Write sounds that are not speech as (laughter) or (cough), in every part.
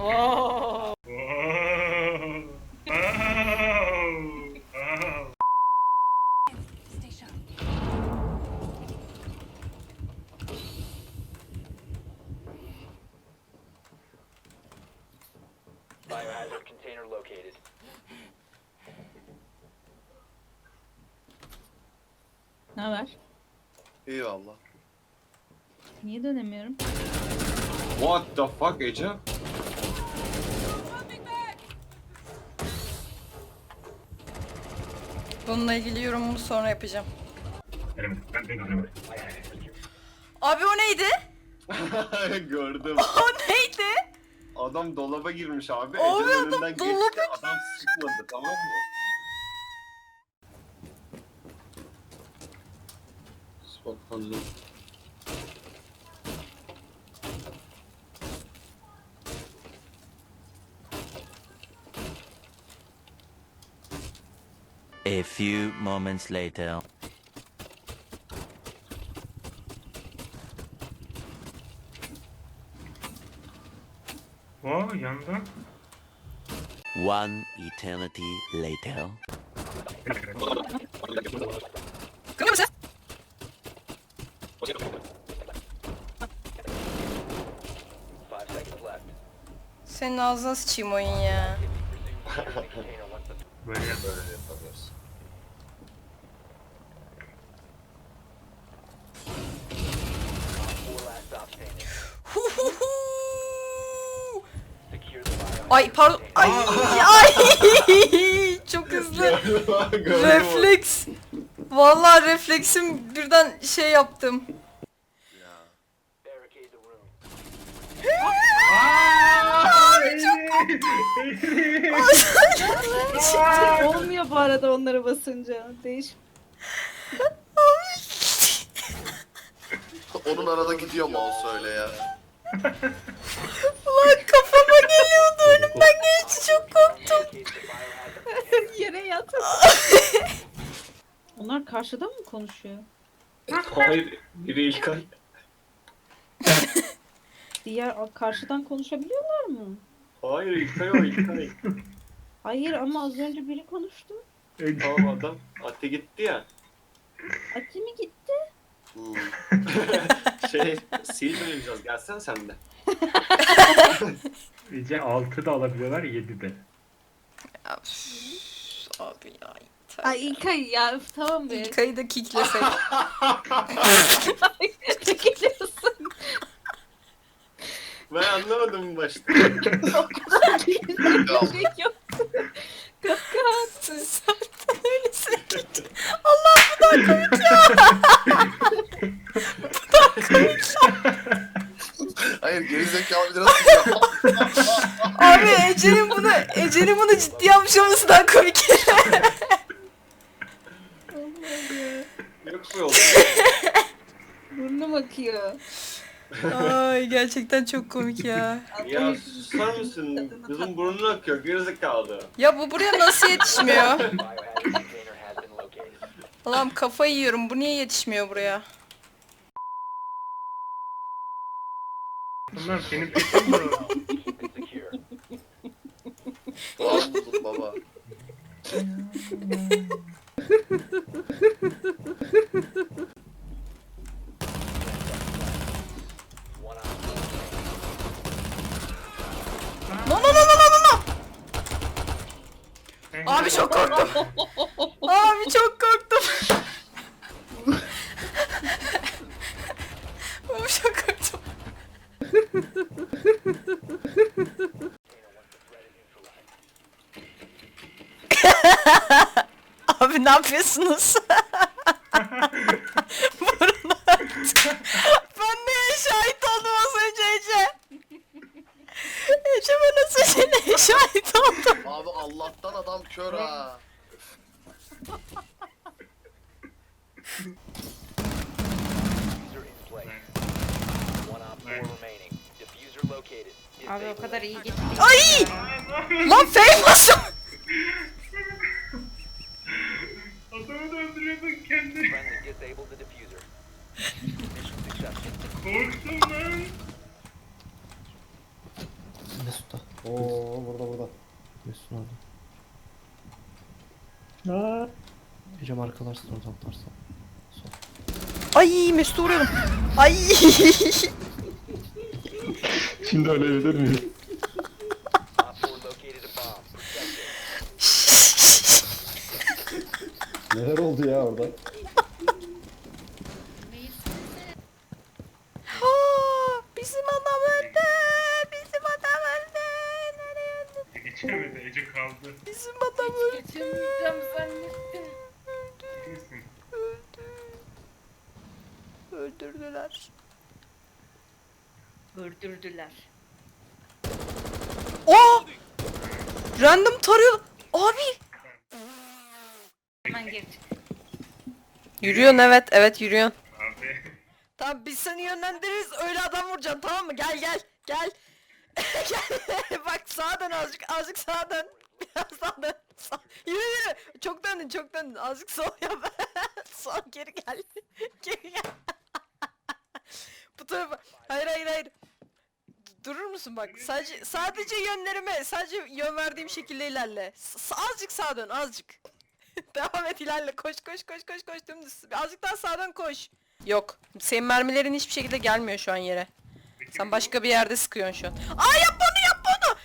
Oo. Biohazard container located. Ne haber? İyi valla. Niye dönemiyorum? What the fuck Ece? Bununla ilgili yorumumu sonra yapacağım. Abi o neydi? (laughs) Gördüm. (laughs) O neydi? Adam dolaba girmiş abi. Abi Ece'nin adam önünden dolaba geçti. Adam sıkmadı tamam mı? Spotlandı. A few moments later. One eternity later. Kırmıyor musun? Senin sıçayım oyun ya. böyle böyle. Ay pardon. Ay ay. (laughs) Çok hızlı. Refleks. Vallahi refleksim birden şey yaptım. Olmuyor bu arada onlara basınca. Değiş. Onun arada gidiyor mouse öyle ya. Ulan kafama geliyordu önümden geçti çok korktum. (laughs) Yere yat. Onlar karşıdan mı konuşuyor? Hayır. Biri ilk ay. (laughs) Diğer karşıdan konuşabiliyorlar mı? Hayır ilk ay o ilk ay. Hayır ama az önce biri konuştu. Tamam adam. Ate gitti ya. Ati mi gitti? Hmm. (laughs) Şey sil oynayacağız. Gelsene sen de. (laughs) Ece 6 da alabiliyorlar 7 de. Ya, üf, Abi ya. yeter. Ay İlkay ya üf, tamam be. İlkay'ı da kicklesek. ne (laughs) geliyorsun? Ben anlamadım başta. Gerek yoktu. Kahkaha attı. Zaten öylesin. Allah bu da komik ya. Biraz sıkıyor. (laughs) Abi Ece'nin bunu Ece'nin bunu ciddi almış olması daha komik. Yok mu yolda? Burnum akıyor. Ay gerçekten çok komik ya. Ya susar mısın? Kızın burnunu akıyor. Gerizekalı. Ya bu buraya nasıl yetişmiyor? (laughs) Allah'ım kafayı yiyorum. Bu niye yetişmiyor buraya? Bunlar. Keep it secure. Doğal buldum baba. No no no no no no no. Abi çok korktum. Abi çok korktum. Abi çok korktum. (laughs) Abi ne yapıyorsunuz? (laughs) Burnu aktı. Ben neye şahit oldum az önce Ece? Ece ben az önce neye şahit oldum? Abi Allah'tan adam kör ha. (laughs) Abi o kadar iyi gitti. Ay! Lan famous! Adamı da öldürüyordun kendi. Friendly disabled the diffuser. Mission successful. Korktum lan. Mesut'a. Oo burada burada. Mesut orada. Ecem arkalarsın oradan tutarsan. Ay Mesut'u vuruyorum. Ay. Şimdi ölebilir miyiz? Op 4 located a bomb. Protect it. Neler oldu ya orada? Aa, bizim adam öldü. Bizim adam öldü. Nereye öldü? Geçemedi. Ece kaldı. Bizim adam öldü. Geçemeyeceğim zannettim. Kimsin? Öldürdüler. Öldürdüler. Aa! Random tarıyor. Abi. Hemen çık. Yürüyorsun evet evet yürüyorsun. Abi. Tamam biz seni yönlendiririz öyle adam vuracaksın tamam mı? Gel gel gel. (laughs) gel. Bak sağa dön azıcık azıcık sağa dön. Biraz sağa dön. Sağ. Yürü yürü. Çok döndün çok döndün. Azıcık sol yap. (laughs) sol geri gel. (laughs) geri gel. Bu tarafa. Hayır hayır hayır. Durur musun bak? Sadece sadece yönlerime, sadece yön verdiğim şekilde ilerle. S- azıcık sağa dön, azıcık. (laughs) Devam et ilerle. Koş koş koş koş koş dümdüz. Azıcık daha sağdan koş. Yok. Senin mermilerin hiçbir şekilde gelmiyor şu an yere. Sen başka bir yerde sıkıyorsun şu an. Aa yap bunu yap bunu.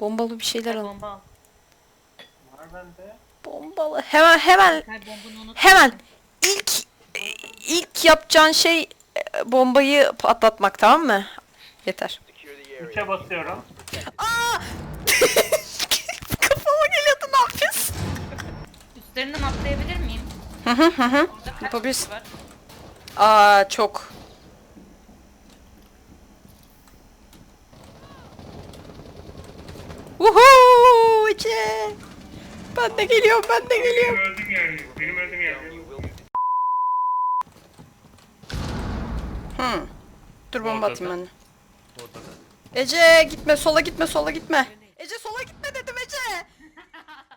Bombalı bir şeyler al. Bomba al. Var bende. Bombalı. Hemen hemen unut. hemen ilk ilk yapacağın şey e, bombayı patlatmak tamam mı? Yeter. Secure the area. Üçe basıyorum. Aa! (laughs) Kafama geliyordu ne yapıyorsun? Üstlerinden atlayabilir miyim? Hı hı hı hı. Orada kaç Yapabilirsin. kişi var? Aa çok. Woohoo! Ece! Ben de geliyorum, ben de Benim geliyorum. öldüm yani. Benim öldüm yani. You will Hmm. Dur bomba Orada atayım ben de orada da. Ece gitme sola gitme sola gitme. Ece sola gitme dedim Ece.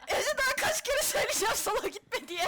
(laughs) Ece daha kaç kere söyleyeceğim sola gitme diye.